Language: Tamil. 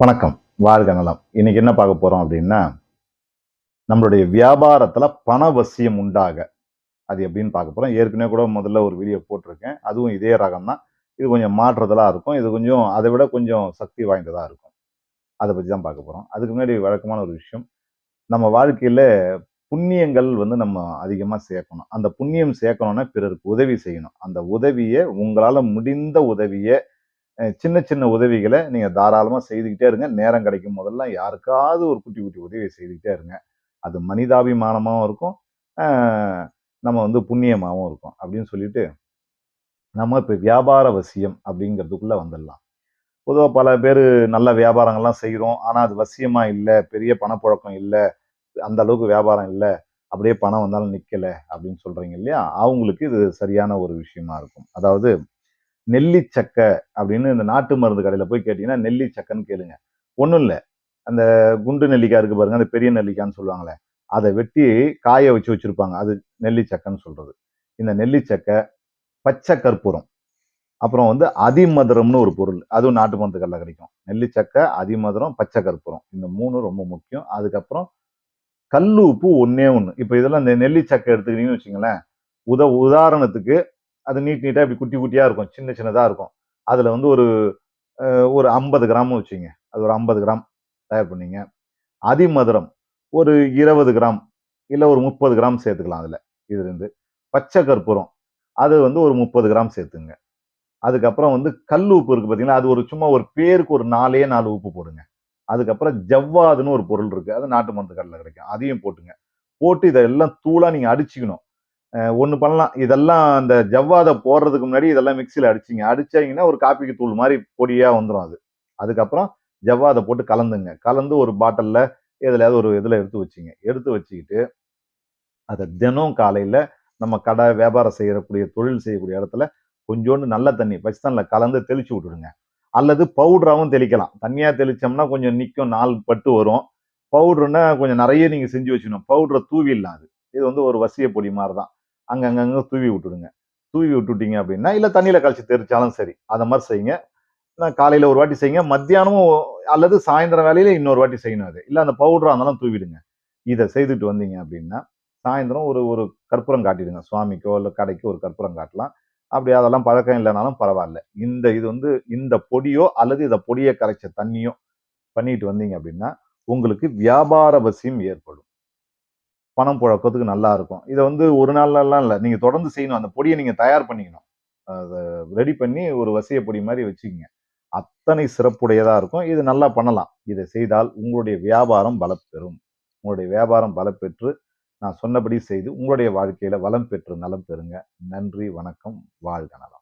வணக்கம். வாழ்க நலம். இன்னைக்கு என்ன பார்க்க போறோம் அப்படின்னா நம்மளுடைய வியாபாரத்துல பணவசியம் உண்டாக. அது எப்படின்னு பார்க்க போறோம். ஏற்கனவே கூட முதல்ல ஒரு வீடியோ போட்டிருக்கேன். அதுவும் இதே ரகம் தான். இது கொஞ்சம் மாற்றுறதெல்லாம் இருக்கும். இது கொஞ்சம் அதை விட கொஞ்சம் சக்தி வாய்ந்ததாக இருக்கும். அதை பற்றி தான் பார்க்க போகிறோம் அதுக்கு முன்னாடி வழக்கமான ஒரு விஷயம். நம்ம வாழ்க்கையில் புண்ணியங்கள் வந்து நம்ம அதிகமாக சேர்க்கணும். அந்த புண்ணியம் சேர்க்கணும்னா பிறருக்கு உதவி செய்யணும். அந்த உதவியை உங்களால் முடிந்த உதவியை சின்ன சின்ன உதவிகளை நீங்கள் தாராளமாக செய்துக்கிட்டே இருங்க. நேரம் கிடைக்கும் போதெல்லாம் யாருக்காவது ஒரு குட்டி குட்டி உதவியை செய்துக்கிட்டே இருங்க. அது மனிதாபிமானமாகவும் இருக்கும். நம்ம வந்து புண்ணியமாகவும் இருக்கும். அப்படின்னு சொல்லிட்டு நம்ம இப்போ வியாபார வசியம் அப்படிங்கிறதுக்குள்ளே வந்துடலாம். பொதுவாக பல பேர் நல்ல வியாபாரங்கள்லாம் செய்கிறோம் ஆனால் அது வசியமாக இல்லை பெரிய பணப்புழக்கம் இல்லை அந்த அளவுக்கு வியாபாரம் இல்லை அப்படியே பணம் வந்தாலும் நிற்கல அப்படின்னு சொல்கிறீங்க இல்லையா? அவங்களுக்கு இது சரியான ஒரு விஷயமா இருக்கும். அதாவது நெல்லிச்சக்கை அப்படின்னு இந்த நாட்டு மருந்து கடையில் போய் கேட்டிங்கன்னா நெல்லிச்சக்கைன்னு கேளுங்க. ஒன்றும் இல்லை. அந்த குண்டு நெல்லிக்காய் இருக்கு பாருங்க அந்த பெரிய நெல்லிக்காய்ன்னு சொல்லுவாங்களே அதை வெட்டி காய வச்சு வச்சுருப்பாங்க. அது நெல்லிச்சக்கைன்னு சொல்கிறது இந்த நெல்லிச்சக்கை பச்சை கற்பூரம் அப்புறம் வந்து அதிமதுரம்னு ஒரு பொருள் அதுவும் நாட்டு மருந்து கடையில் கிடைக்கும். நெல்லிச்சக்கை அதிமதுரம் பச்சை கற்பூரம் இந்த மூணு ரொம்ப முக்கியம். அதுக்கப்புறம் கல் உப்பு ஒன்றே ஒன்று இப்போ இதெல்லாம் இந்த நெல்லிச்சக்கை எடுத்துக்கிட்டீங்கன்னு வச்சுங்களேன் உத உதாரணத்துக்கு அது நீட் நீட்டாக இப்படி குட்டி குட்டியாக இருக்கும். சின்ன சின்னதாக இருக்கும். அதில் வந்து ஒரு ஒரு ஐம்பது கிராம் வச்சுங்க. அது ஒரு ஐம்பது கிராம் தயார் பண்ணிங்க. அதிமதுரம் ஒரு இருபது கிராம் இல்லை ஒரு முப்பது கிராம் சேர்த்துக்கலாம் அதில் இதுலேருந்து. பச்சை கற்பூரம் அது வந்து ஒரு முப்பது கிராம் சேர்த்துங்க. அதுக்கப்புறம் வந்து கல் உப்பு இருக்குது பார்த்தீங்களா அது ஒரு சும்மா ஒரு பேருக்கு ஒரு நாலே நாலு உப்பு போடுங்க. அதுக்கப்புறம் ஜவ்வாதுன்னு ஒரு பொருள் இருக்குது அது நாட்டு மருந்து கடையில் கிடைக்கும். அதையும் போட்டுங்க. போட்டு இதெல்லாம் தூளாக நீங்கள் அடிச்சுக்கணும். ஒன்று பண்ணலாம். இதெல்லாம் அந்த ஜவ்வாதை போடுறதுக்கு முன்னாடி இதெல்லாம் மிக்சியில் அடிச்சிங்க. அடிச்சிங்கன்னா ஒரு காப்பிக்கு தூள் மாதிரி பொடியாக வந்துடும் அது. அதுக்கப்புறம் ஜவ்வாதை போட்டு கலந்துங்க. கலந்து ஒரு பாட்டிலில் எதுலையாவது ஒரு இதில் எடுத்து வச்சிங்க. எடுத்து வச்சுக்கிட்டு அதை தினம் காலையில் நம்ம கடை வியாபாரம் செய்யக்கூடிய தொழில் செய்யக்கூடிய இடத்துல கொஞ்சோண்டு நல்ல தண்ணி பச்சை கலந்து தெளித்து விட்டுடுங்க. அல்லது பவுடராகவும் தெளிக்கலாம். தண்ணியாக தெளிச்சோம்னா கொஞ்சம் நிற்கும் நாள் பட்டு வரும். பவுடர்னா கொஞ்சம் நிறைய நீங்கள் செஞ்சு வச்சுக்கணும். பவுடரை தூவிடலாம் அது இது வந்து ஒரு வசிய பொடி மாதிரி தான் அங்கங்கங்க தூவி விட்டுடுங்க. தூவி விட்டுட்டீங்க அப்படின்னா இல்லை தண்ணியில் கழிச்சு தெரிச்சாலும் சரி அதை மாதிரி செய்யுங்க. நான் காலையில் ஒரு வாட்டி செய்யுங்க மத்தியானமும் அல்லது சாயந்தரம் வேலையில இன்னொரு வாட்டி செய்யணும் அது. இல்லை அந்த பவுடராக இருந்தாலும் தூவிடுங்க. இதை செய்துட்டு வந்தீங்க அப்படின்னா சாயந்தரம் ஒரு ஒரு கற்பூரம் காட்டிடுங்க. சுவாமிக்கோ இல்லை கடைக்கோ ஒரு கற்பூரம் காட்டலாம். அப்படி அதெல்லாம் பழக்கம் இல்லைனாலும் பரவாயில்ல. இந்த இது வந்து இந்த பொடியோ அல்லது இதை பொடியை கரைச்ச தண்ணியோ பண்ணிட்டு வந்தீங்க அப்படின்னா உங்களுக்கு வியாபார வசியம் ஏற்படும். பணம் புழக்கத்துக்கு நல்லா இருக்கும் இதை வந்து ஒரு நாள்லலாம் இல்லை. நீங்கள் தொடர்ந்து செய்யணும். அந்த பொடியை நீங்கள் தயார் பண்ணிக்கணும். அதை ரெடி பண்ணி ஒரு வசிய பொடி மாதிரி வச்சுக்கோங்க. அத்தனை சிறப்புடையதாக இருக்கும். இது நல்லா பண்ணலாம். இதை செய்தால் உங்களுடைய வியாபாரம் பலப்பெறும் உங்களுடைய வியாபாரம் பலப்பெற்று நான் சொன்னபடி செய்து உங்களுடைய வாழ்க்கையில் வளம் பெற்று நலம் பெறுங்க. நன்றி வணக்கம். வாழ்க நலம்.